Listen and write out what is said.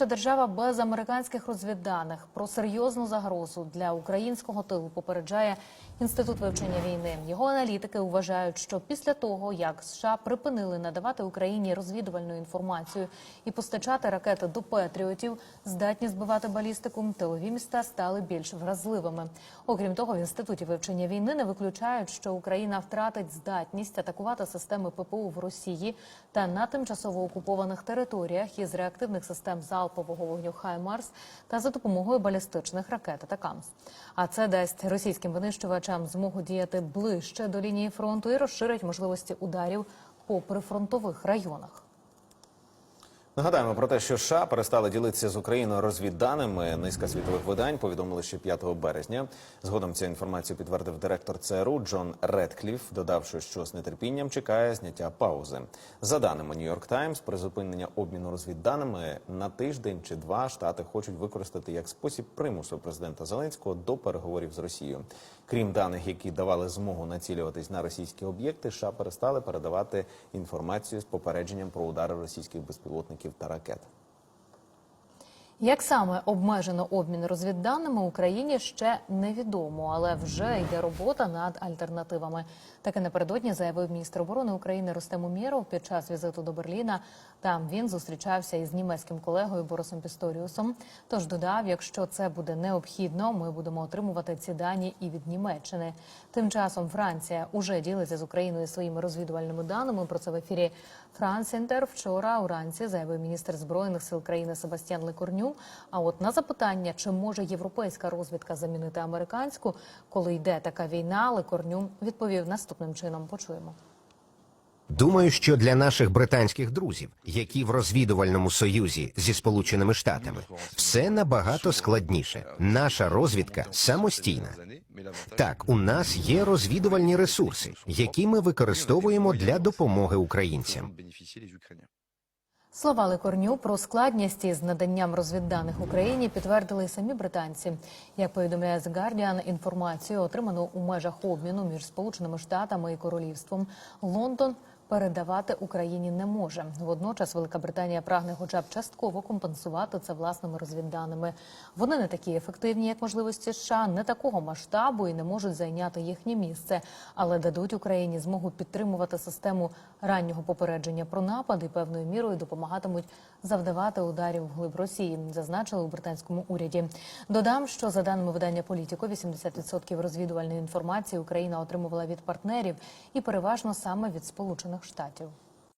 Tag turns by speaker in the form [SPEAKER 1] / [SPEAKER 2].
[SPEAKER 1] Наша держава без американських розвідданих про серйозну загрозу для українського тилу попереджає інститут вивчення війни. Його аналітики вважають, що після того, як США припинили надавати Україні розвідувальну інформацію і постачати ракети до Петріотів, здатні збивати балістику, тилові міста стали більш вразливими. Окрім того, в інституті вивчення війни не виключають, що Україна втратить здатність атакувати системи ППУ в Росії та на тимчасово окупованих територіях із реактивних систем залпового вогню «Хаймарс» та за допомогою балістичних ракет «Атакамс». А це дасть російським винищувачам змогу діяти ближче до лінії фронту і розширить можливості ударів по прифронтових районах.
[SPEAKER 2] Нагадаємо про те, що США перестали ділитися з Україною розвідданими. Низка світових видань повідомили ще 5 березня. Згодом цю інформацію підтвердив директор ЦРУ Джон Редкліф, додавши, що з нетерпінням чекає зняття паузи. За даними Нью-Йорк Таймс, призупинення обміну розвідданими на тиждень чи два штати хочуть використати як спосіб примусу президента Зеленського до переговорів з Росією. Крім даних, які давали змогу націлюватись на російські об'єкти, США перестали передавати інформацію з попередженням про удари російських безпілотників та ракет.
[SPEAKER 1] Як саме обмежено обмін розвідданими Україні ще невідомо, але вже йде робота над альтернативами. Таке напередодні заявив міністр оборони України Рустем Умєров під час візиту до Берліна. Там він зустрічався із німецьким колегою Борисом Пісторіусом. Тож додав, якщо це буде необхідно, ми будемо отримувати ці дані і від Німеччини. Тим часом Франція уже ділиться з Україною своїми розвідувальними даними. Про це в ефірі Франс Інтер вчора уранці заявив міністр збройних сил країни Себастьян Лекорню. А от на запитання, чи може європейська розвідка замінити американську, коли йде така війна, Лекорню відповів наступним чином. Почуємо.
[SPEAKER 3] Думаю, що для наших британських друзів, які в розвідувальному союзі зі Сполученими Штатами, все набагато складніше. Наша розвідка самостійна. Так, у нас є розвідувальні ресурси, які ми використовуємо для допомоги українцям.
[SPEAKER 1] Слова Лекорню про складність із наданням розвідданих Україні підтвердили самі британці. Як повідомляє The Guardian, інформацію отриману у межах обміну між Сполученими Штатами і Королівством Лондон передавати Україні не може. Водночас Велика Британія прагне, хоча б частково компенсувати це власними розвідданими. Вони не такі ефективні, як можливості США, не такого масштабу і не можуть зайняти їхнє місце, але дадуть Україні змогу підтримувати систему раннього попередження про напад і певною мірою допомагатимуть завдавати ударів вглиб Росії. Зазначили у британському уряді. Додам, що за даними видання Політіко, 80% розвідувальної інформації Україна отримувала від партнерів і переважно саме від Сполучених Штатів.